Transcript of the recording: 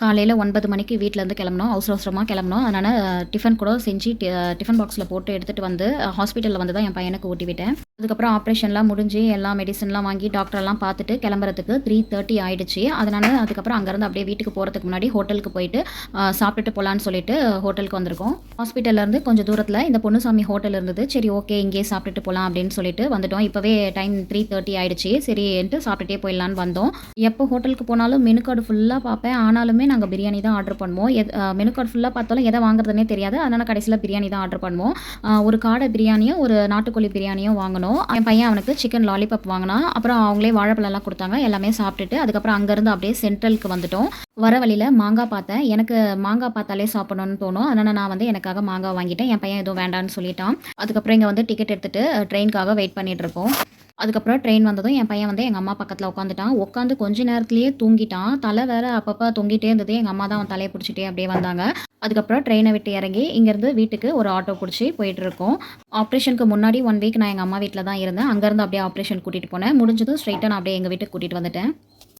காலையில் ஒன்பது மணிக்கு வீட்டிலேருந்து கிளம்புனோம். அவசர அவசரமாக கிளம்பணும் அதனால் டிஃபன் கூட செஞ்சு டி- டிஃபன் பாக்ஸில் போட்டு எடுத்துகிட்டு வந்து ஹாஸ்பிட்டலில் வந்து தான் என் பையனுக்கு ஊட்டி விட்டேன். அதுக்கப்புறம் ஆப்ரேஷன்லாம் முடிஞ்சு எல்லா மெடிசன்லாம் வாங்கி டாக்டர்லாம் பார்த்துட்டு கிளம்புறதுக்கு த்ரீ தேர்ட்டி ஆயிடுச்சு. அதனால் அதுக்கப்புறம் அங்கேருந்து அப்படியே வீட்டுக்கு போகிறதுக்கு முன்னாடி ஹோட்டலுக்கு போயிட்டு சாப்பிட்டுட்டு போகலான்னு சொல்லிட்டு ஹோட்டலுக்கு வந்திருக்கோம். ஹாஸ்பிட்டல்லேருந்து கொஞ்சம் தூரத்தில் இந்த பொண்ணுசாமி ஹோட்டல் இருந்தது. சரி ஓகே இங்கேயே சாப்பிட்டுட்டு போகலாம் அப்படின்னு சொல்லிட்டு வந்துட்டோம். இப்போவே டைம் த்ரீ தேர்ட்டி ஆயிடுச்சு. சரின்ட்டு சாப்பிட்டுட்டே போயிடலான்னு வந்தோம். எப்போ ஹோட்டலுக்கு போனாலும் மெனு கார்டு ஃபுல்லாக பார்ப்பேன். ஆனாலுமே நாங்கள் பிரியாணி தான் ஆர்டர் பண்ணுவோம். எது மெனு கார்டு ஃபுல்லாக பார்த்தாலும் எதை வாங்குறதுனே தெரியாது. அதனால் கடைசியில் பிரியாணி தான் ஆர்டர் பண்ணுவோம். ஒரு காடை பிரியாணியும் ஒரு நாட்டுக்கோழி பிரியாணியும் வாங்கினோம் என் பையன் அவனுக்கு சிக்கன் லாலிபாப் வாங்கினான் அப்புறம் அவங்களே வாழைப்பழம்லாம் கொடுத்தாங்க. எல்லாமே சாப்பிட்டுட்டு அதுக்கப்புறம் அங்கேருந்து அப்படியே சென்ட்ரலுக்கு வந்துட்டோம். வர வழியில் மாங்காய் பார்த்தேன். எனக்கு மாங்காய் பார்த்தாலே சாப்பிடணும்னு தோணும். அதனால் நான் வந்து எனக்காக மாங்காய் வாங்கிட்டேன். என் பையன் எதுவும் வேண்டான்னு சொல்லிட்டான். அதுக்கப்புறம் இங்கே வந்து டிக்கெட் எடுத்துகிட்டு ட்ரெயினுக்காக வெயிட் பண்ணிகிட்ருக்கோம் அதுக்கப்புறம் ட்ரெயின் வந்ததும் என் பையன் வந்து எங்கள் அம்மா பக்கத்தில் உட்காந்துட்டான் உட்காந்து கொஞ்ச நேரத்துலேயே தூங்கிட்டான். தலை வேற அப்பப்போ தொங்கிட்டே இருந்தது. எங்கள் அம்மா தான் அவன் தலையை பிடிச்சிட்டே அப்படியே வந்தாங்க. அதுக்கப்புறம் ட்ரெயினை விட்டு இறங்கி இங்கேருந்து வீட்டுக்கு ஒரு ஆட்டோ பிடிச்சி போயிட்டு இருக்கோம். ஆப்ரேஷனுக்கு முன்னாடி ஒன் வீக் நான் எங்கள் அம்மா வீட்டில் தான் இருந்தேன். அங்கேருந்து அப்படியே ஆப்ரேஷன் கூட்டிகிட்டு போனேன். முடிஞ்சதும் ஸ்ட்ரைட்டாக நான் அப்படியே எங்கள் வீட்டுக்கு கூட்டிகிட்டு வந்துட்டேன்.